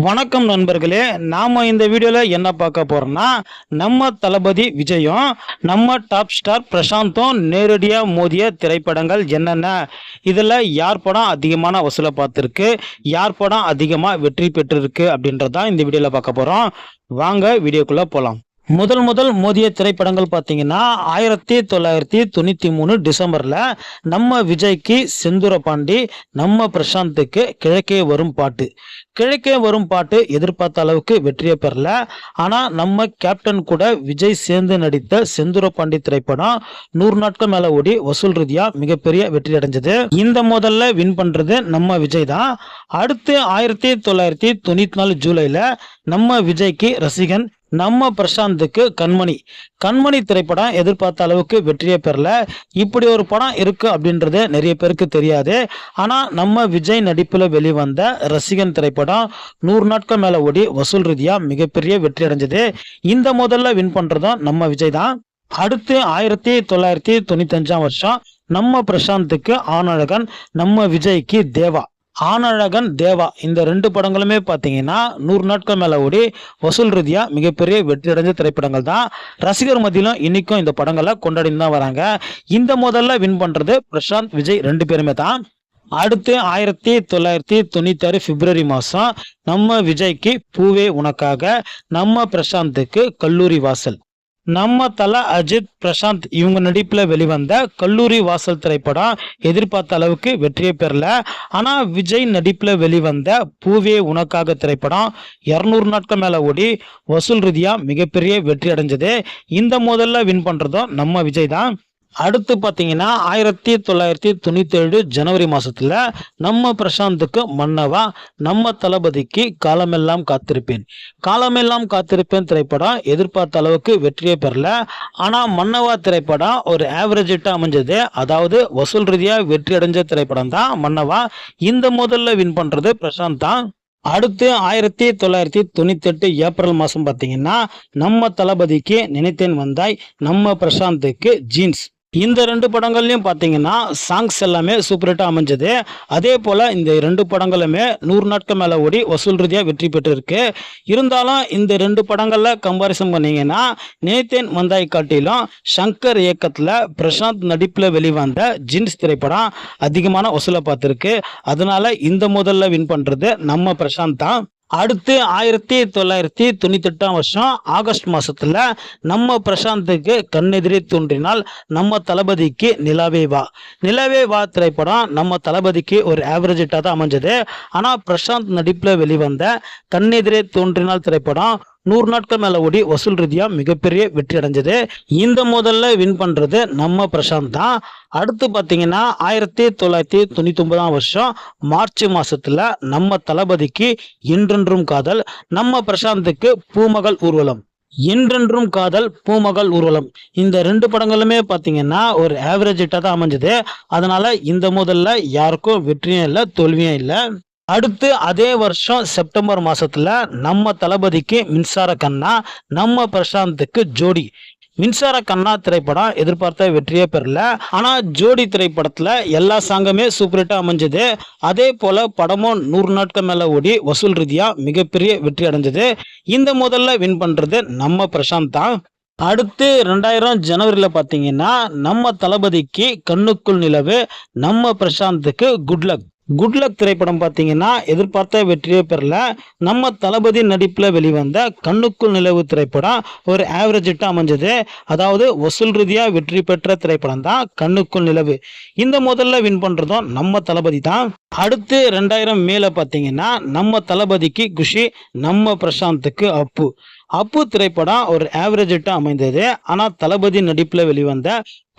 வணக்கம் நண்பர்களே நாம இந்த வீடியோல என்ன பார்க்க போறோம்னா நம்ம தளபதி விஜயும் நம்ம டாப் ஸ்டார் பிரசாந்தும் நேரடியா மோதிய திரைப்படங்கள் என்னென்ன? இதுல யார் படம் அதிகமான வசூலை பார்த்துருக்கு யார் படம் அதிகமா வெற்றி பெற்றிருக்கு அப்படின்றதான் இந்த வீடியோல பார்க்க போறோம். வாங்க வீடியோக்குள்ள போலாம். முதல் முதல் மோதிய திரைப்படங்கள் பார்த்தீங்கன்னா ஆயிரத்தி தொள்ளாயிரத்தி தொண்ணூற்றி மூணு டிசம்பரில் நம்ம விஜய்க்கு செந்தூர பாண்டி நம்ம பிரசாந்துக்கு கிழக்கே வரும் பாட்டு. கிழக்கே வரும் பாட்டு எதிர்பார்த்த அளவுக்கு வெற்றியை பெறல. ஆனால் நம்ம கேப்டன் கூட விஜய் சேர்ந்து நடித்த செந்தூர பாண்டி திரைப்படம் நூறு நாட்கள் மேலே ஓடி வசூல் ரீதியா மிகப்பெரிய வெற்றி அடைஞ்சது. இந்த முதல்ல வின் பண்றது நம்ம விஜய் தான். அடுத்து ஆயிரத்தி தொள்ளாயிரத்தி தொண்ணூத்தி நாலு ஜூலைல நம்ம விஜய்க்கு ரசிகன் நம்ம பிரசாந்துக்கு கண்மணி. கண்மணி திரைப்படம் எதிர்பார்த்த அளவுக்கு வெற்றியை பெறல. இப்படி ஒரு படம் இருக்கு அப்படின்றது நிறைய பேருக்கு தெரியாது. ஆனா நம்ம விஜய் நடிப்புல வெளிவந்த ரசிகன் திரைப்படம் நூறு நாட்கள் மேல ஓடி வசூல் ரீதியா மிகப்பெரிய வெற்றி அடைஞ்சது. இந்த முதல்ல வின் பண்றதும் நம்ம விஜய் தான். அடுத்து ஆயிரத்தி தொள்ளாயிரத்தி தொண்ணூத்தஞ்சாம் வருஷம் நம்ம பிரசாந்துக்கு ஆனழகன் நம்ம விஜய்க்கு தேவா. ஆனழகன் தேவா. இந்த ரெண்டு படங்களுமே பார்த்தீங்கன்னா நூறு நாட்கள் மேலே ஓடி வசூல் ரீதியாக மிகப்பெரிய வெற்றி அடைஞ்ச திரைப்படங்கள் தான். ரசிகர் மத்தியிலும் இன்னைக்கும் இந்த படங்களை கொண்டாடின்னு தான் வராங்க. இந்த முதல்ல வின் பண்ணுறது பிரசாந்த் விஜய் ரெண்டு பேருமே தான். அடுத்து ஆயிரத்தி தொள்ளாயிரத்தி தொண்ணூத்தாறு பிப்ரவரி மாதம் நம்ம விஜய்க்கு பூவே உனக்காக நம்ம பிரசாந்துக்கு கல்லூரி வாசல். நம்ம தல அஜித் பிரசாந்த் இவங்க நடிப்பில் வெளிவந்த கல்லூரி வாசல் திரைப்படம் எதிர்பார்த்த அளவுக்கு வெற்றியை பெறல. ஆனால் விஜய் நடிப்பில் வெளிவந்த பூவே உனக்காக திரைப்படம் இரநூறு நாட்கள் மேலே ஓடி வசூல் ரீதியாக மிகப்பெரிய வெற்றி அடைஞ்சது. இந்த முதல்ல வின் பண்ணுறதும் நம்ம விஜய் தான். அடுத்து பார்த்தீங்கன்னா ஆயிரத்தி தொள்ளாயிரத்தி தொண்ணூத்தி ஏழு ஜனவரி மாதத்தில் நம்ம பிரசாந்துக்கு மன்னவா நம்ம தளபதிக்கு காலமெல்லாம் காத்திருப்பேன். காலமெல்லாம் காத்திருப்பேன் திரைப்படம் எதிர்பார்த்த அளவுக்கு வெற்றியே பெறல. ஆனால் மன்னவா திரைப்படம் ஒரு ஆவரேஜ் அமைஞ்சது. அதாவது வசூல் ரீதியாக வெற்றி அடைஞ்ச திரைப்படம் தான் மன்னவா. இந்த முதல்ல வின் பண்ணுறது பிரசாந்த் தான். அடுத்து ஆயிரத்தி தொள்ளாயிரத்தி தொண்ணூத்தெட்டு ஏப்ரல் மாதம் பார்த்தீங்கன்னா நம்ம தளபதிக்கு நினைத்தேன் வந்தாய் நம்ம பிரசாந்துக்கு ஜீன்ஸ் இந்த ரெண்டு படங்கள்லையும் பார்த்தீங்கன்னா சாங்ஸ் எல்லாமே சூப்பர் ஹிட்டாக அமைஞ்சது. அதே போல் இந்த ரெண்டு படங்களுமே நூறு நாட்கள் மேலே ஓடி வசூல் ரீதியாக வெற்றி பெற்றிருக்கு. இருந்தாலும் இந்த ரெண்டு படங்களில் கம்பாரிசன் பண்ணிங்கன்னா நேத்தேன் வந்தாய் காட்டிலும் சங்கர் இயக்கத்தில் பிரசாந்த் நடிப்பில் வெளிவந்த ஜின்ஸ் திரைப்படம் அதிகமான வசூலை பார்த்துருக்கு. அதனால இந்த முதல்ல வின் பண்ணுறது நம்ம பிரசாந்த் தான். அடுத்து ஆயிரத்தி தொள்ளாயிரத்தி தொண்ணூத்தி எட்டாம் வருஷம் ஆகஸ்ட் மாசத்துல நம்ம பிரசாந்துக்கு கண்ணெதிரே தோன்றினால் நம்ம தளபதிக்கு நிலாவே வா. நிலாவே வா திரைப்படம் நம்ம தளபதிக்கு ஒரு ஆவரேஜ் ஹிட்டாக தான் அமைஞ்சது. ஆனால் பிரசாந்த் நடிப்பில் வெளிவந்த கண்ணெதிரே தோன்றினால் திரைப்படம் நூறு நாட்கள் மேலே ஓடி வசூல் ரீதியாக மிகப்பெரிய வெற்றி அடைஞ்சது. இந்த முதல்ல வின் பண்ணுறது நம்ம பிரசாந்த் தான். அடுத்து பார்த்தீங்கன்னா ஆயிரத்தி தொள்ளாயிரத்தி தொண்ணூற்றி ஒன்பதாம் வருஷம் மார்ச் மாதத்தில் நம்ம தளபதிக்கு என்றென்றும் காதல் நம்ம பிரசாந்துக்கு பூமகள் ஊர்வலம். என்றென்றும் காதல் பூமகள் ஊர்வலம். இந்த ரெண்டு படங்களுமே பார்த்தீங்கன்னா ஒரு ஆவரேஜ் ஹிட்டாக தான் அமைஞ்சது. அதனால இந்த முதல்ல யாருக்கும் வெற்றியும் இல்லை தோல்வியும் இல்லை. அடுத்து அதே வருஷம் செப்டம்பர் மாசத்துல நம்ம தளபதிக்கு மின்சார கண்ணா நம்ம பிரசாந்துக்கு ஜோடி. மின்சார கண்ணா திரைப்படம் எதிர்பார்த்த வெற்றியே பெறல. ஆனா ஜோடி திரைப்படத்துல எல்லா சாங்குமே சூப்பர்ஹிட்டாக அமைஞ்சது. அதே போல படமும் நூறு நாட்கள் மேல ஓடி வசூல் ரீதியா மிகப்பெரிய வெற்றி அடைஞ்சது. இந்த முதல்ல வின் பண்றது நம்ம பிரசாந்த் தான். அடுத்து ரெண்டாயிரம் ஜனவரியில் பார்த்தீங்கன்னா நம்ம தளபதிக்கு கண்ணுக்குள் நிலவு நம்ம பிரசாந்துக்கு குட்லக் குட்லக் திரைப்படம் பார்த்தீங்கன்னா எதிர்பார்த்த வெற்றியே பெறல. நம்ம தளபதி நடிப்பில் வெளிவந்த கண்ணுக்குள் நிலவு திரைப்படம் ஒரு ஆவரேஜ் ஹிட்டாக அமைஞ்சது. அதாவது வசூல் ரீதியாக வெற்றி பெற்ற திரைப்படம் தான் கண்ணுக்குள் நிலவு. இந்த முதல்ல வின் பண்ணுறதும் நம்ம தளபதி தான். அடுத்து ரெண்டாயிரம் மேலே பார்த்தீங்கன்னா நம்ம தளபதிக்கு குஷி நம்ம பிரசாந்துக்கு அப்பு. அப்பு திரைப்படம் ஒரு ஆவரேஜ் ஹிட்டாக அமைந்தது. ஆனால் தளபதி நடிப்பில் வெளிவந்த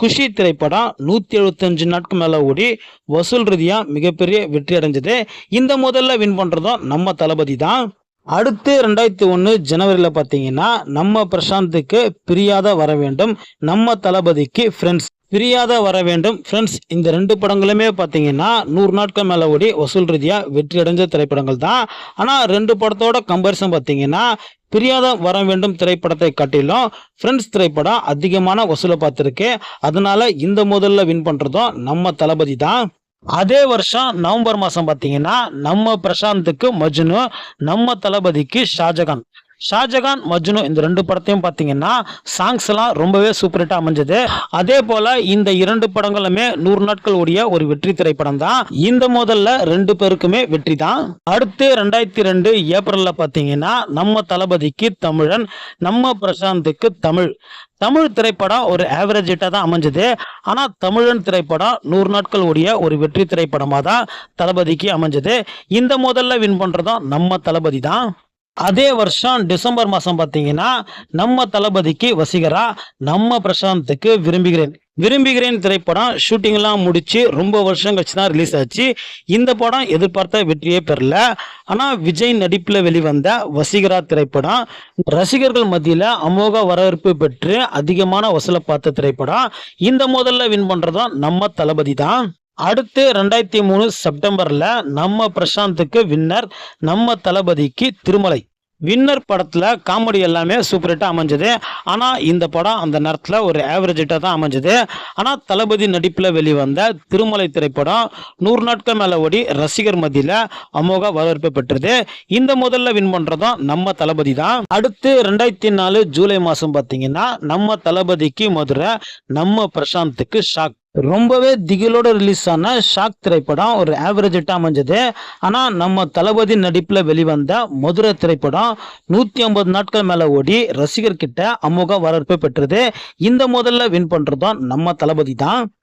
குஷி திரைப்படம் நூற்றி எழுபத்தஞ்சு நாட்கள் மேலே ஓடி வசூல் ரீதியாக மிகப்பெரிய வெற்றி அடைஞ்சது. இந்த முதல்ல வின் பண்ணுறதும் நம்ம தளபதி தான். அடுத்து ரெண்டாயிரத்தி ஒன்று ஜனவரியில் பார்த்தீங்கன்னா நம்ம பிரசாந்துக்கு பிரியாத வர வேண்டும். நம்ம தளபதிக்கு ஃப்ரெண்ட்ஸ் பிரியாத வர வேண்டும். ஃப்ரெண்ட்ஸ் இந்த ரெண்டு படங்களுமே பார்த்தீங்கன்னா நூறு நாட்கள் மேலே ஓடி வசூல் ரீதியாக வெற்றி அடைஞ்ச திரைப்படங்கள் தான். ஆனால் ரெண்டு படத்தோட கம்பேரிசன் பார்த்தீங்கன்னா பிரியாத வர வேண்டும் திரைப்படத்தை காட்டிலும் ஃப்ரெண்ட்ஸ் திரைப்படம் அதிகமான வசூலை பார்த்துருக்கு. அதனால இந்த முதல்ல வின் பண்ணுறதும் நம்ம தளபதி தான். அதே வருஷம் நவம்பர் மாதம் பார்த்தீங்கன்னா நம்ம பிரசாந்துக்கு மஜ்னு நம்ம தளபதிக்கு ஷாஜகான். ஷாஜகான் மஜ்னு இந்த ரெண்டு படத்தையும் பார்த்தீங்கன்னா சாங்ஸ் எல்லாம் ரொம்பவே சூப்பர் ஹிட்டா அமைஞ்சது. அதே போல இந்த இரண்டு படங்களுமே நூறு நாட்கள் ஓடிய ஒரு வெற்றி திரைப்படம் தான். இந்த முதல்ல ரெண்டு பேருக்குமே வெற்றி தான். அடுத்து ரெண்டாயிரத்தி ரெண்டு ஏப்ரல்ல பார்த்தீங்கன்னா நம்ம தளபதிக்கு தமிழன் நம்ம பிரசாந்துக்கு தமிழ். தமிழ் திரைப்படம் ஒரு ஆவரேஜ் ஹிட்டாக தான் அமைஞ்சது. ஆனால் தமிழன் திரைப்படம் நூறு நாட்கள் ஓடிய ஒரு வெற்றி திரைப்படமாக தான் தளபதிக்கு அமைஞ்சது. இந்த முதல்ல வின் பண்ணுறதும் நம்ம தளபதி தான். அதே வருஷம் டிசம்பர் மாதம் பார்த்தீங்கன்னா நம்ம தளபதிக்கு வசீகரா நம்ம பிரசாந்துக்கு விரும்புகிறேன். விரும்புகிறேன் திரைப்படம் ஷூட்டிங்லாம் முடிச்சு ரொம்ப வருஷம் கழிச்சு தான் ரிலீஸ் ஆச்சு. இந்த படம் எதிர்பார்த்த வெற்றியே பெறல. ஆனால் விஜய் நடிப்பில் வெளிவந்த வசீகரா திரைப்படம் ரசிகர்கள் மத்தியில் அமோக வரவேற்பு பெற்று அதிகமான வசூலை பார்த்த திரைப்படம் இந்த முதல்ல வின் பண்ணுறதும் நம்ம தளபதி தான். அடுத்து ரெண்டாயிரத்தி மூணு செப்டம்பர்ல நம்ம பிரசாந்துக்கு வின்னர் நம்ம தளபதிக்கு திருமலை. வின்னர் படத்தில் காமெடி எல்லாமே சூப்பர் ஹிட்டாக அமைஞ்சது. ஆனால் இந்த படம் அந்த நேரத்தில் ஒரு ஆவரேஜ் ஹிட்டாக தான் அமைஞ்சது. ஆனால் தளபதி நடிப்பில் வெளிவந்த திருமலை திரைப்படம் நூறு நாட்கள் மேலே ஓடி ரசிகர் மத்தியில் அமோக வரவேற்பு பெற்றது. இந்த முதல்ல வின் பண்ணுறதும் நம்ம தளபதி தான். அடுத்து ரெண்டாயிரத்தி நாலு ஜூலை மாதம் பார்த்தீங்கன்னா நம்ம தளபதிக்கு மதுரை நம்ம பிரசாந்துக்கு ஷாக். ரொம்பவே திகிலோட ரிலீஸ் ஆன ஷாக் திரைப்படம் ஒரு ஆவரேஜ் ஹிட்டா அமைஞ்சது. ஆனா நம்ம தளபதி நடிப்புல வெளிவந்த மதுரை திரைப்படம் நூத்தி ஐம்பது நாட்கள் மேல ஓடி ரசிகர்கிட்ட அமுக அமோக வரவேற்பு பெற்றது. இந்த முதல்ல வின் பண்றதும் நம்ம தளபதி தான்.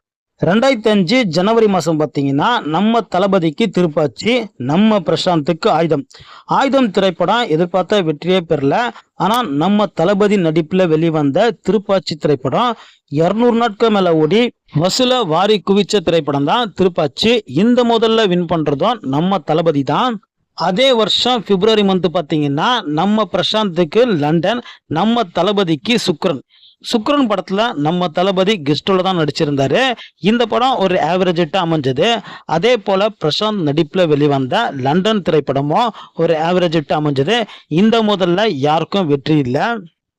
ரெண்டாயிரத்தி அஞ்சு ஜனவரி மாதம் பார்த்தீங்கன்னா நம்ம தளபதிக்கு திருப்பாச்சி நம்ம பிரசாந்துக்கு ஆயுதம். ஆயுதம் திரைப்படம் எதிர்பார்த்த வெற்றியே பெறல. ஆனால் நம்ம தளபதி நடிப்பில் வெளிவந்த திருப்பாச்சி திரைப்படம் இரநூறு நாட்கள் மேலே ஓடி வசூல வாரி குவிச்ச திரைப்படம் தான் திருப்பாச்சி. இந்த முதல்ல வின் பண்ணுறதும் நம்ம தளபதி தான். அதே வருஷம் பிப்ரவரி மந்த் பார்த்தீங்கன்னா நம்ம பிரசாந்துக்கு லண்டன் நம்ம தளபதிக்கு சுக்ரன் சுக்ரன் படத்தில் நம்ம தளபதி கெஸ்டோல தான் நடிச்சிருந்தாரு. இந்த படம் ஒரு ஆவரேஜ் ஹிட்டாக அமைஞ்சது. அதே போல் பிரசாந்த் நடிப்பில் வெளிவந்த லண்டன் திரைப்படமும் ஒரு ஆவரேஜ் ஹிட்டாக அமைஞ்சது. இந்த முதல்ல யாருக்கும் வெற்றி இல்லை.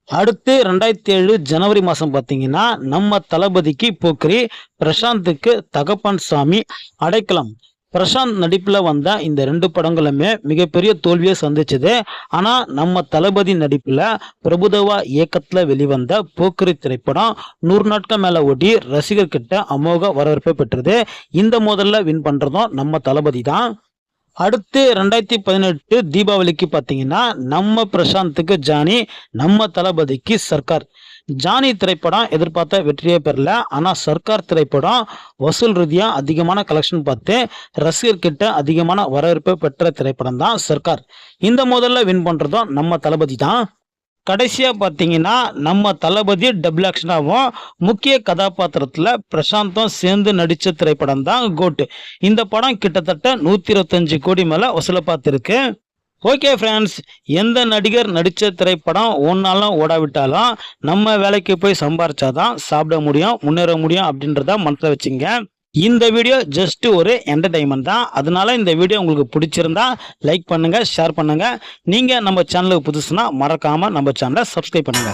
அடுத்து ரெண்டாயிரத்தி ஏழு ஜனவரி மாதம் பார்த்தீங்கன்னா நம்ம தளபதிக்கு போக்கரி பிரசாந்துக்கு தகப்பன் சாமி அடைக்கலம். பிரசாந்த் நடிப்பில் வந்த இந்த ரெண்டு படங்களுமே மிகப்பெரிய தோல்வியை சந்திச்சது. ஆனால் நம்ம தளபதி நடிப்பில் பிரபுதேவா இயக்கத்தில் வெளிவந்த போக்குரி திரைப்படம் நூறு நாட்கள் மேலே ஓடி ரசிகர்கிட்ட அமோக வரவேற்பை பெற்றது. இந்த முதல்ல வின் பண்ணுறதும் நம்ம தளபதி தான். அடுத்து ரெண்டாயிரத்தி பதினெட்டு தீபாவளிக்கு பார்த்தீங்கன்னா நம்ம பிரசாந்துக்கு ஜானி நம்ம தளபதிக்கு சர்க்கார் ஜானி திரைப்படம் எதிர்பார்த்த வெற்றியே பெறல. ஆனால் சர்க்கார் திரைப்படம் வசூல் ரீதியாக அதிகமான கலெக்ஷன் பார்த்து ரசிகர்கிட்ட அதிகமான வரவேற்பை பெற்ற திரைப்படம் தான் சர்க்கார் இந்த முதல்ல வின் பண்ணுறதும் நம்ம தளபதி தான். கடைசியாக பார்த்தீங்கன்னா நம்ம தளபதி டபுள் ஆக்ஷனாகவும் முக்கிய கதாபாத்திரத்தில் பிரசாந்தும் சேர்ந்து நடித்த திரைப்படம் தான் கோட்டு இந்த படம் கிட்டத்தட்ட நூற்றி இருபத்தஞ்சு கோடி மேலே வசூலை பார்த்துருக்கு. ஓகே ஃப்ரெண்ட்ஸ் எந்த நடிகர் நடித்த திரைப்படம் ஒன்றாலும் ஓடாவிட்டாலும் நம்ம வேலைக்கு போய் சம்பாரிச்சாதான் சாப்பிட முடியும் முன்னேற முடியும் அப்படின்றத மனசில் வச்சுங்க. இந்த வீடியோ ஜஸ்ட் ஒரு என்டர்டைன்மெண்ட் தான். அதனால இந்த வீடியோ உங்களுக்கு பிடிச்சிருந்தா லைக் பண்ணுங்க ஷேர் பண்ணுங்க. நீங்க நம்ம சேனலுக்கு புதுசுனா மறக்காம நம்ம சேனலை சப்ஸ்கிரைப் பண்ணுங்க.